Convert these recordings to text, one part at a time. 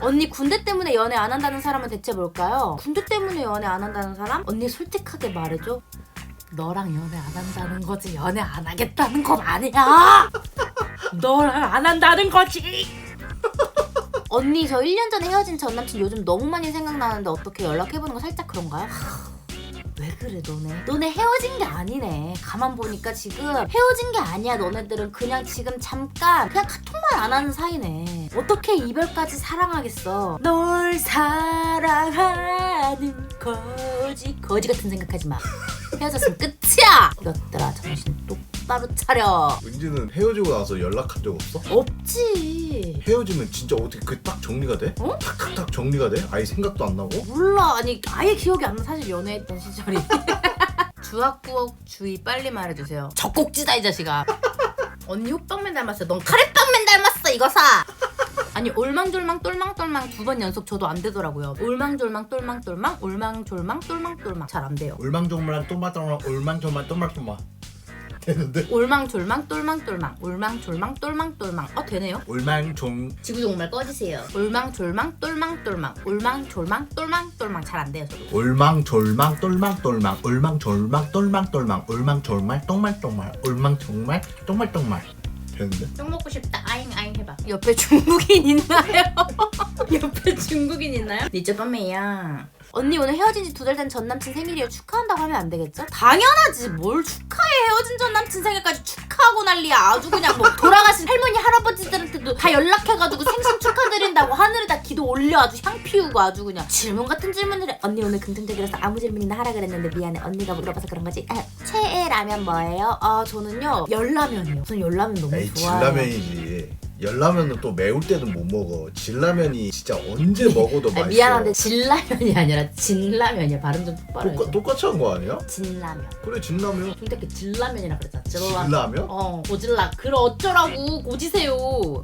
언니 군대 때문에 연애 안 한다는 사람은 대체 뭘까요? 군대 때문에 연애 안 한다는 사람? 언니 솔직하게 말해줘. 너랑 연애 안 한다는 거지 연애 안 하겠다는 건 아니야. 너랑 안 한다는 거지. 언니 저 1년 전에 헤어진 전 남친 요즘 너무 많이 생각나는데 어떻게 연락해보는 거 살짝 그런가요? 그래 너네? 너네 헤어진 게 아니네. 가만 보니까 지금 헤어진 게 아니야. 너네들은 그냥 지금 잠깐 그냥 카톡만 안 하는 사이네. 어떻게 이별까지 사랑하겠어? 널 사랑하는 거지. 거지 같은 생각하지 마. 헤어졌으면 끝이야. 이것들아 정신 똑바로 차려. 은지는 헤어지고 나서 연락한 적 없어? 없지. 헤어지면 진짜 어떻게 그 딱 정리가 돼? 어? 탁탁탁 정리가 돼? 아예 생각도 안 나고? 몰라 아니 아예 기억이 안 나 사실 연애했던 시절이 주악구억 주의 빨리 말해주세요 적곡지다 이 자식아 언니 호빵맨 닮았어 넌 카레빵맨 닮았어 이거 사 아니 올망졸망 똘망똘망 두 번 연속 저도 안 되더라고요. 올망졸망 똘망똘망 올망졸망 똘망똘망. 잘 안 돼요. 올망졸망 또마또마 올망졸망 또마또마 되는데? 올망졸망 똘망똘망 올망졸망 똘망똘망. 어 되네요. 올망종 지구종말 꺼지세요. 올망졸망 똘망똘망 올망졸망 똘망똘망. 잘 안 돼요 저도. 올망졸망 똘망똘망 올망졸망 똘망똘망 올망졸망 똥말똥말 올망정말 똥말똥말 되는데? 똥 먹고 싶다 아잉 아잉 해봐 옆에 중국인 있나요? 옆에 중국인 있나요? 니저 뻔매야 언니 오늘 헤어진 지 두 달 된 전 남친 생일이에요. 축하한다고 하면 안 되겠죠? 당연하지. 뭘 축하해. 헤어진 전 남친 생일까지 축하하고 난리야. 아주 그냥 뭐 돌아가신 할머니 할아버지들한테도 다 연락해가지고 생신 축하드린다고 하늘에다 기도 올려. 아주 향 피우고 아주 그냥. 질문 같은 질문을 해. 언니 오늘 긍정적이라서 아무 질문이나 하라 그랬는데 미안해. 언니가 물어봐서 그런 거지. 아, 최애 라면 뭐예요? 아 저는요 열라면이요. 저는 열라면 너무 에이 좋아해요. 진라면이지 열라면은 또 매울 때는 못 먹어. 진라면이 진짜 언제 먹어도 아, 맛있어 미안한데 진라면이 아니라 진라면이야. 발음 좀 똑바로 똑같, 똑같이 한 거 아니야? 진라면. 그래 진라면. 근데 진라면이라 그랬잖아. 진라면? 어 고질라. 그래 어쩌라고? 고지세요.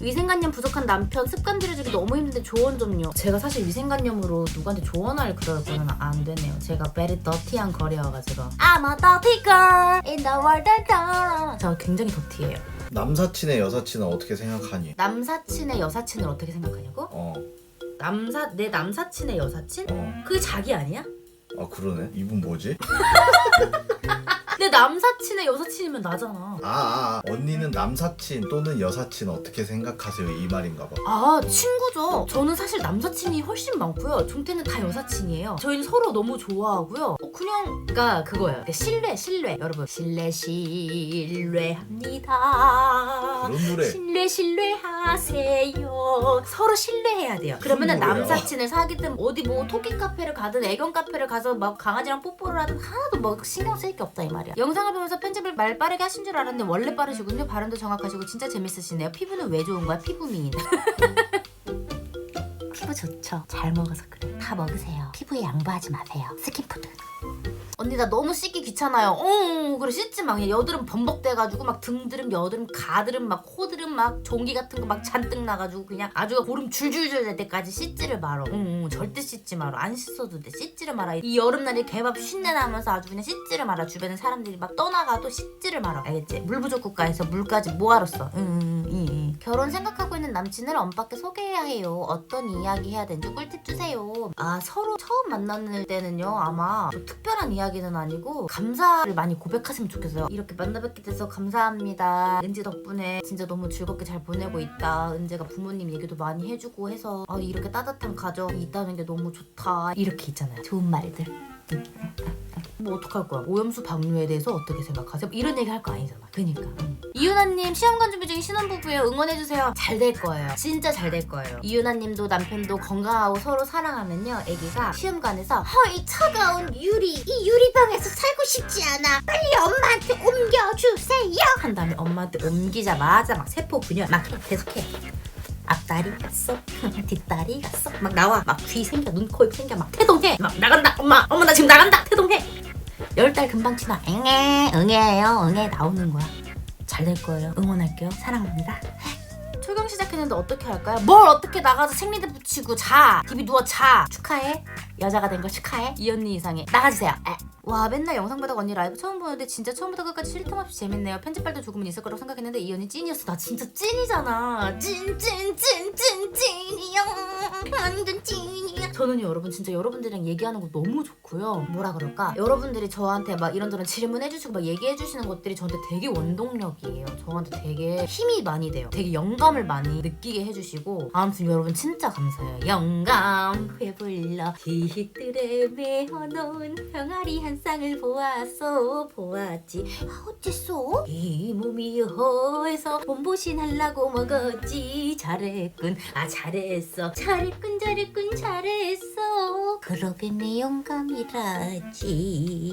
위생관념 부족한 남편 습관 들여주기 너무 힘든데 조언 좀요. 제가 사실 위생관념으로 누구한테 조언할 그럴 거는 안 되네요. 제가 very dirty한 거리여가지고. I'm a dirty girl in the world. 저 굉장히 더티해요 남사친의 여사친은 어떻게 생각하니? 남사친의 여사친을 어떻게 생각하냐고? 어, 남사 내 남사친의 여사친? 어. 그게 자기 아니야? 아 그러네 이분 뭐지? 내 남사친의 여사친이면 나잖아. 아, 아, 아 언니는 남사친 또는 여사친 어떻게 생각하세요 이 말인가 봐 아 친구죠. 저는 사실 남사친이 훨씬 많고요. 종태는 다 여사친이에요. 저희는 서로 너무 좋아하고요. 어, 그냥 그러니까 그거예요. 그러니까 신뢰 신뢰 여러분 신뢰 신뢰합니다. 그런 노래 신뢰 신뢰하세요. 서로 신뢰해야 돼요. 그러면은 노래야? 남사친을 사귀든 어디 뭐 토끼 카페를 가든 애견 카페를 가서 막 강아지랑 뽀뽀를 하든 하나도 뭐 신경 쓸 게 없다 이 말이야. 영상을 보면서 편집을 말 빠르게 하신 줄 알았는데 원래 빠르시군요. 발음도 정확하시고 진짜 재밌으시네요. 피부는 왜 좋은 거야? 피부 미인. 피부 좋죠. 잘 먹어서 그래. 다 먹으세요. 피부에 양보하지 마세요. 스킨푸드. 언니 나 너무 씻기 귀찮아요. 어, 그래 씻지 마. 그냥 여드름 범벅 돼가지고 막 등드름, 여드름, 가드름, 막 코드름, 막 종기 같은 거 막 잔뜩 나가지고 그냥 아주 고름 줄줄줄 될 때까지 씻지를 말어. 응, 응, 절대 씻지 말어. 안 씻어도 돼. 씻지를 말아. 이 여름날에 개밥 쉰내 나면서 아주 그냥 씻지를 말아. 주변에 사람들이 막 떠나가도 씻지를 말아. 알겠지? 물 부족 국가에서 물까지 뭐하러 써? 응, 응, 응, 응. 결혼 생각하고 있는 남친을 엄빠께 소개해야 해요. 어떤 이야기 해야 되는지 꿀팁 주세요. 아 서로 처음 만났을 때는요 아마 뭐 특별한 이야기는 아니고 감사를 많이 고백하시면 좋겠어요. 이렇게 만나뵙게 돼서 감사합니다. 은지 덕분에 진짜 너무 즐겁게 잘 보내고 있다. 은지가 부모님 얘기도 많이 해주고 해서 아, 이렇게 따뜻한 가정이 있다는 게 너무 좋다. 이렇게 있잖아요. 좋은 말들. 뭐 어떡할 거야? 오염수 방류에 대해서 어떻게 생각하세요? 이런 얘기 할 거 아니잖아. 그니까. 응. 이윤아님 시험관 준비 중인 신혼부부예요. 응원해주세요. 잘 될 거예요. 진짜 잘 될 거예요. 이윤아님도 남편도 건강하고 서로 사랑하면요. 아기가 시험관에서 허이 차가운 유리 이 유리방에서 살고 싶지 않아. 빨리 엄마한테 옮겨주세요. 한 다음에 엄마한테 옮기자마자 막 세포 분열 막 해. 계속해. 앞다리 갔어? 뒷다리 갔어? 막 나와. 막 귀 생겨. 눈 코 입 생겨. 막 태동해. 막 나간다. 엄마 엄마 나 지금 나간다. 태동해. 열 달 금방 지나. 응애 응애예요. 응애 나오는 거야. 잘 될 거예요. 응원할게요. 사랑합니다. 초경 시작했는데 어떻게 할까요? 뭘 어떻게 나가서 생리대 붙이고 자. 집이 누워 자. 축하해 여자가 된거 축하해. 이 언니 이상해. 나가주세요. 에. 와 맨날 영상 보다가 언니 라이브 처음 보는데 진짜 처음부터 끝까지 쉴틈 없이 재밌네요. 편집할 때 조금은 있을 거라고 생각했는데 이 언니 찐이었어. 나 진짜 찐이잖아. 찐 찐 찐 찐 저는 여러분 진짜 여러분들이랑 얘기하는 거 너무 좋고요. 뭐라 그럴까? 여러분들이 저한테 막 이런저런 질문해 주시고 막 얘기해 주시는 것들이 저한테 되게 원동력이에요. 저한테 되게 힘이 많이 돼요. 되게 영감을 많이 느끼게 해주시고. 아무튼 여러분 진짜 감사해요. 영감! 회불러 기들에 메어놓은 병아리 한 쌍을 보았어 보았지. 아, 어째서? 이 몸이 허해서 몸보신 하려고 먹었지? 잘했군. 아 잘했어. 잘했군 잘했군 잘했어 그러게 내 영감이라지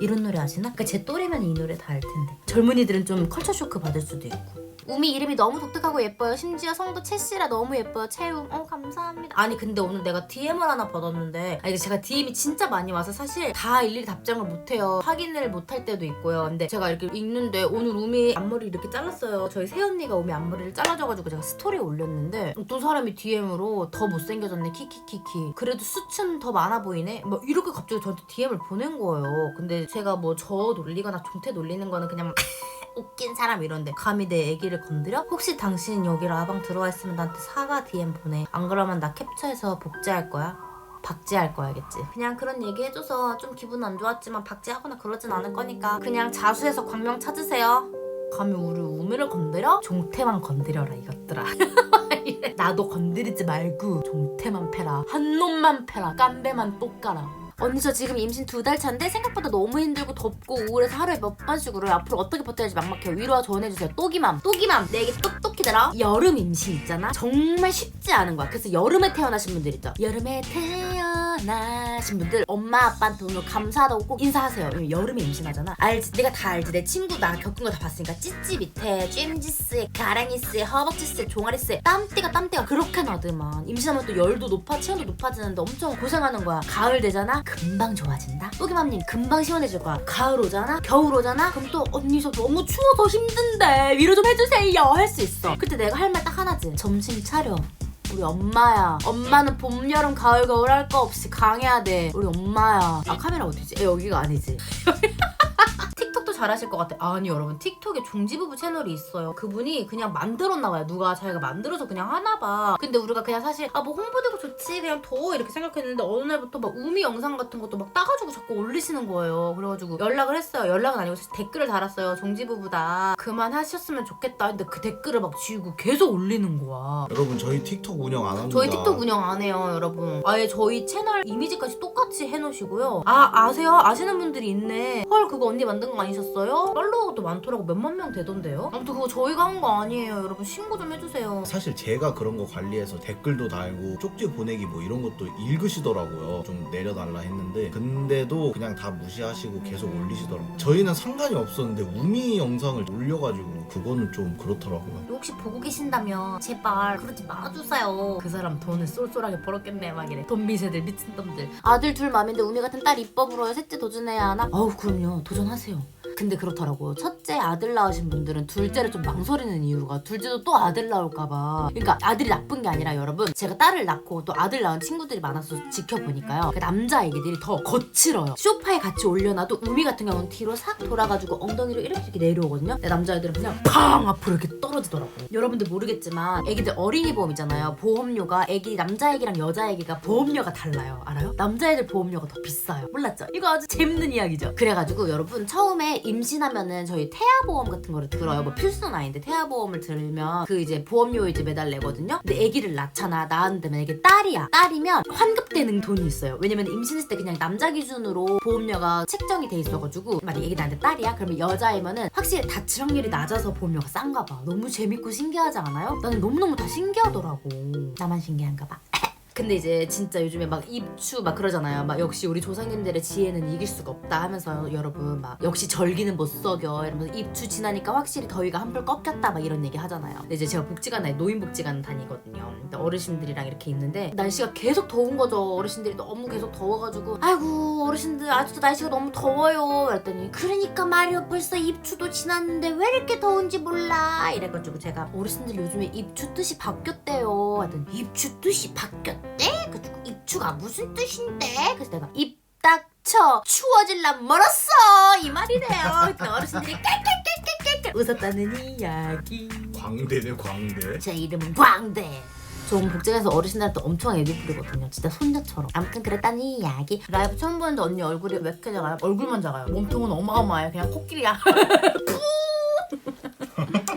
이런 노래 아시나? 그러니까 제 또래면 이 노래 다 알 텐데 젊은이들은 좀 컬처 쇼크 받을 수도 있고 우미 이름이 너무 독특하고 예뻐요. 심지어 성도 채씨라 너무 예뻐요. 채움. 어 감사합니다. 아니 근데 오늘 내가 DM을 하나 받았는데 아 이게 제가 DM이 진짜 많이 와서 사실 다 일일이 답장을 못해요. 확인을 못할 때도 있고요. 근데 제가 이렇게 읽는데 오늘 우미 앞머리 이렇게 잘랐어요. 저희 새언니가 우미 앞머리를 잘라줘가지고 제가 스토리에 올렸는데 어떤 사람이 DM으로 더 못생겨졌네 키키키키. 그래도 수춘 더 많아 보이네. 막 이렇게 갑자기 저한테 DM을 보낸 거예요. 근데 제가 뭐 저 놀리거나 종태 놀리는 거는 그냥 웃긴 사람 이런데 감히 내 애기를 건드려? 혹시 당신 여기 라방 들어와 있으면 나한테 사과 DM 보내 안 그러면 나 캡처해서 복제할 거야 박제할 거야겠지 그냥 그런 얘기 해줘서 좀 기분 안 좋았지만 박제하거나 그러진 않을 거니까 그냥 자수해서 광명 찾으세요 감히 우리 우미를 건드려? 종태만 건드려라 이것들아 나도 건드리지 말고 종태만 패라. 한 놈만 패라. 깜배만 똑 깔아 언니 저 지금 임신 두 달 차인데 생각보다 너무 힘들고 덥고 우울해서 하루에 몇 번씩 울어요 앞으로 어떻게 버텨야 할지 막막해요 위로와 조언해주세요. 또기맘 또기맘. 내 얘기 똑똑히 들어 여름 임신 있잖아? 정말 쉽지 않은 거야. 그래서 여름에 태어나신 분들 있죠? 여름에 태어 나신 분들 엄마 아빠한테 오늘 감사하다고 꼭 인사하세요. 여름에 임신하잖아. 알지? 내가 다 알지. 내 친구 나 겪은 거 다 봤으니까. 찌찌 밑에 쨘지스에 가랑이스에 허벅지스에 종아리스에 땀띠가 땀띠가 그렇게 나더만. 임신하면 또 열도 높아 체온도 높아지는데 엄청 고생하는 거야. 가을 되잖아? 금방 좋아진다? 또기맘님 금방 시원해질 거야. 가을 오잖아? 겨울 오잖아? 그럼 또 언니 저 너무 추워서 힘든데 위로 좀 해주세요. 할 수 있어. 그때 내가 할 말 딱 하나지. 점심 차려 우리 엄마야. 엄마는 봄, 여름, 가을, 겨울 할 거 없이 강해야 돼. 우리 엄마야. 아 카메라 어디지? 에, 여기가 아니지. 잘하실 것 같아. 아니 여러분 틱톡에 종지부부 채널이 있어요. 그분이 그냥 만들었나 봐요. 누가 자기가 만들어서 그냥 하나 봐. 근데 우리가 그냥 사실 아 뭐 홍보되고 좋지 그냥 더 이렇게 생각했는데 어느 날부터 막 우미 영상 같은 것도 막 따가지고 자꾸 올리시는 거예요. 그래가지고 연락을 했어요. 연락은 아니고 사실 댓글을 달았어요. 종지부부다. 그만하셨으면 좋겠다. 근데 그 댓글을 막 지우고 계속 올리는 거야. 여러분 저희 틱톡 운영 안 합니다. 저희 틱톡 운영 안 해요, 여러분. 아예 저희 채널 이미지까지 똑같이 해놓으시고요. 아, 아세요? 아시는 분들이 있네. 헐, 그거 언니 만든 거 아니셨어 요? 팔로워도 많더라고. 몇만 명 되던데요? 아무튼 그거 저희가 한 거 아니에요, 여러분. 신고 좀 해주세요. 사실 제가 그런 거 관리해서 댓글도 달고 쪽지 보내기 뭐 이런 것도 읽으시더라고요. 좀 내려달라 했는데 근데도 그냥 다 무시하시고 계속 올리시더라고요. 저희는 상관이 없었는데 우미 영상을 올려가지고 그거는 좀 그렇더라고요. 혹시 보고 계신다면 제발 그러지 말아주세요. 그 사람 돈을 쏠쏠하게 벌었겠네 막 이래. 돈 미세들 미친 놈들. 아들 둘 맘인데 우미 같은 딸 입법 불어요. 셋째 도전해야 하나? 어우 그럼요. 도전하세요. 근데 그렇더라고요. 첫째 아들 낳으신 분들은 둘째를 좀 망설이는 이유가 둘째도 또 아들 낳을까봐. 그러니까 아들이 나쁜 게 아니라 여러분 제가 딸을 낳고 또 아들 낳은 친구들이 많아서 지켜보니까요. 그 남자 애기들이 더 거칠어요. 소파에 같이 올려놔도 우미 같은 경우는 뒤로 싹 돌아가지고 엉덩이로 이렇게 이렇게 내려오거든요. 근데 남자애들은 그냥 팡 앞으로 이렇게 떨어지더라고요. 여러분들 모르겠지만 애기들 어린이 보험이잖아요. 보험료가 애기 남자 애기랑 여자 애기가 보험료가 달라요. 알아요? 남자 애들 보험료가 더 비싸요. 몰랐죠? 이거 아주 재밌는 이야기죠. 그래가지고 여러분 처음에 임신하면은 저희 태아 보험 같은 거를 들어요. 뭐 필수는 아닌데 태아 보험을 들면 그 이제 보험료 이제 매달 내거든요. 근데 아기를 낳잖아. 낳았는데 이게 딸이야. 딸이면 환급되는 돈이 있어요. 왜냐면 임신했을 때 그냥 남자 기준으로 보험료가 책정이 돼 있어가지고 만약 애기 나한테 딸이야? 그러면 여자이면은 확실히 다칠 확률이 낮아서 보험료가 싼가 봐. 너무 재밌고 신기하지 않아요? 나는 너무너무 다 신기하더라고. 나만 신기한가 봐. 근데 이제 진짜 요즘에 막 입추 막 그러잖아요. 막 역시 우리 조상님들의 지혜는 이길 수가 없다 하면서 여러분 막 역시 절기는 못 속여 이러면서 입추 지나니까 확실히 더위가 한풀 꺾였다 막 이런 얘기 하잖아요. 근데 이제 제가 복지관 노인 복지관 다니거든요. 근데 어르신들이랑 이렇게 있는데 날씨가 계속 더운 거죠. 어르신들이 너무 계속 더워가지고 아이고 어르신들 아직도 날씨가 너무 더워요. 그랬더니 그러니까 말이요 벌써 입추도 지났는데 왜 이렇게 더운지 몰라 이래가지고 제가 어르신들 요즘에 입추 뜻이 바뀌었대요. 하더니 입추 뜻이? 그래가지고 입추 고추가 무슨 뜻인데? 그래서 내가 입 닥쳐 추워질란 멀었어 이 말이래요. 그때 어르신들이 깔깔깔깔깔 웃었다는 이야기. 광대네 광대. 제 이름은 광대. 전 복장에서 어르신들한테 엄청 애교 부리거든요. 진짜 손녀처럼. 아무튼 그랬다는 이야기. 라이브 처음 보는데 언니 얼굴이 왜 이렇게 작아요? 얼굴만 작아요. 몸통은 어마어마해요. 그냥 코끼리야.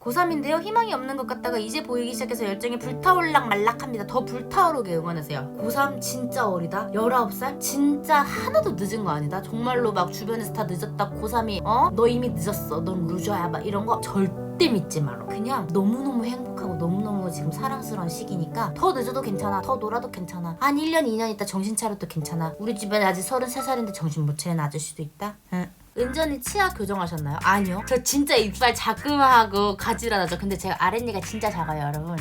고3인데요. 희망이 없는 것 같다가 이제 보이기 시작해서 열정이 불타올락 말락합니다. 더 불타오르게 응원하세요. 고3 진짜 어리다. 19살? 진짜 하나도 늦은 거 아니다. 정말로 막 주변에서 다 늦었다. 고3이 어? 너 이미 늦었어. 넌 루저야. 막 이런 거 절대 믿지 마라. 그냥 너무너무 행복하고 너무너무 지금 사랑스러운 시기니까 더 늦어도 괜찮아. 더 놀아도 괜찮아. 한 1년, 2년 있다 정신 차려도 괜찮아. 우리 집에 아직 33살인데 정신 못 차리는 아저씨도 있다. 응. 은전히 치아 교정하셨나요? 아니요. 저 진짜 이빨 자그마하고 가지런하죠. 근데 제가 아랫니가 진짜 작아요, 여러분.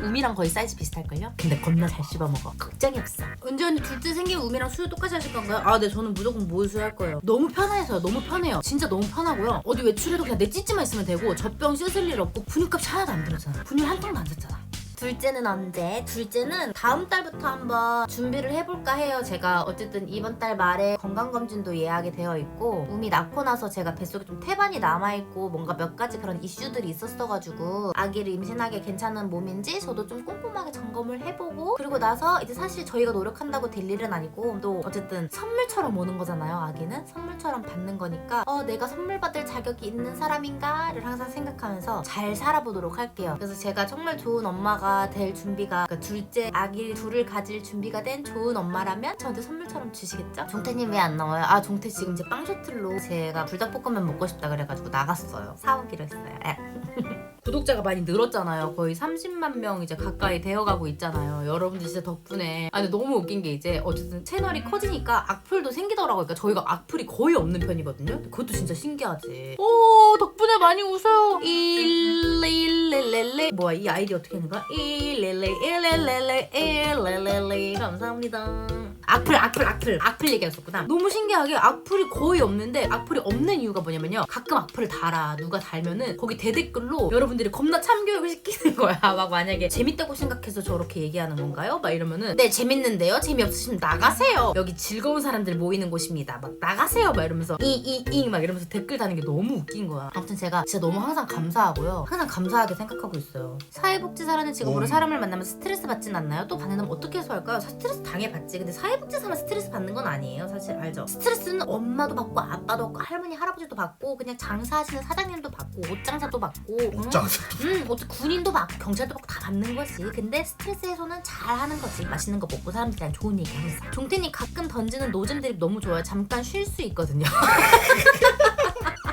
우미랑 거의 사이즈 비슷할걸요? 근데 겁나 잘 씹어먹어. 걱정이 없어. 은지 언니 둘째 생기면 우미랑 수유 똑같이 하실 건가요? 아, 네, 저는 무조건 모유수유 할 거예요. 너무 편해서요. 너무 편해요. 진짜 너무 편하고요. 어디 외출해도 그냥 내 찌찌만 있으면 되고 젖병 씻을 일 없고 분유값 하나도 안 들었잖아. 분유 한 통도 안 샀잖아. 둘째는 언제? 둘째는 다음 달부터 한번 준비를 해볼까 해요. 제가 어쨌든 이번 달 말에 건강검진도 예약이 되어 있고 우미 낳고 나서 제가 뱃속에 좀 태반이 남아있고 뭔가 몇 가지 그런 이슈들이 있었어가지고 아기를 임신하기 괜찮은 몸인지 저도 좀 꼼꼼하게 점검을 해보고 그리고 나서 이제 사실 저희가 노력한다고 될 일은 아니고 또 어쨌든 선물처럼 오는 거잖아요. 아기는 선물처럼 받는 거니까 어 내가 선물 받을 자격이 있는 사람인가를 항상 생각하면서 잘 살아보도록 할게요. 그래서 제가 정말 좋은 엄마가 될 준비가 그러니까 둘째 아기 둘을 가질 준비가 된 좋은 엄마라면 저한테 선물처럼 주시겠죠? 종태님 왜 안 나와요? 아 종태 지금 이제 빵 셔틀로 제가 불닭볶음면 먹고 싶다 그래가지고 나갔어요. 사오기로 했어요. 에. 구독자가 많이 늘었잖아요. 거의 30만 명 이제 가까이 되어가고 있잖아요. 여러분들 진짜 덕분에. 아, 근데 너무 웃긴 게 이제 어쨌든 채널이 커지니까 악플도 생기더라고요. 그러니까 저희가 악플이 거의 없는 편이거든요. 그것도 진짜 신기하지. 오, 덕분에 많이 웃어요. 1111 뭐야, 이 아이디 어떻게 하는 거야? 11111111 감사합니다. 악플, 악플, 악플, 악플 얘기했었구나. 너무 신기하게 악플이 거의 없는데 악플이 없는 이유가 뭐냐면요. 가끔 악플을 달아. 누가 달면은 거기 대댓글로 여러분들이 겁나 참교육을 시키는 거야. 막 만약에 재밌다고 생각해서 저렇게 얘기하는 건가요? 막 이러면은 네 재밌는데요. 재미없으시면 나가세요. 여기 즐거운 사람들 모이는 곳입니다. 막 나가세요. 막 이러면서 이이이 막 이러면서 댓글 다는 게 너무 웃긴 거야. 아무튼 제가 진짜 너무 항상 감사하고요. 항상 감사하게 생각하고 있어요. 사회복지사라는 직업으로 음. 사람을 만나면 스트레스 받진 않나요? 또 받는다면 어떻게 해소할까요? 스트레스 당해 받지. 근데 사회 복지사만 스트레스 받는 건 아니에요. 사실 알죠? 스트레스는 엄마도 받고 아빠도 받고 할머니 할아버지도 받고 그냥 장사하시는 사장님도 받고 옷장사도 받고 응? 옷장사. 음, 어째 군인도 받고 경찰도 받고 다 받는 거지. 근데 스트레스 해소는 잘 하는 거지. 맛있는 거 먹고 사람들이랑 좋은 얘기 하면서. 종태님 가끔 던지는 노잼 드립 너무 좋아요. 잠깐 쉴 수 있거든요.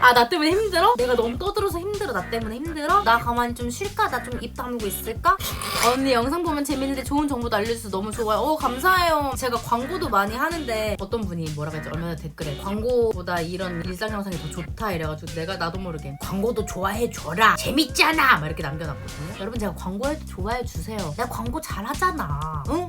아, 나 때문에 힘들어? 내가 너무 떠들어서 힘들어. 나 때문에 힘들어? 나 가만히 좀 쉴까? 나 좀 입 다물고 있을까? 언니 영상 보면 재밌는데 좋은 정보도 알려줘서 너무 좋아요. 어, 감사해요. 제가 광고도 많이 하는데 어떤 분이 뭐라고 했지? 얼마 전에 댓글에 광고보다 이런 일상 영상이 더 좋다 이래가지고 내가 나도 모르게 광고도 좋아해줘라. 재밌잖아. 막 이렇게 남겨놨거든요. 여러분 제가 광고해도 좋아해주세요. 내가 광고 잘하잖아. 응?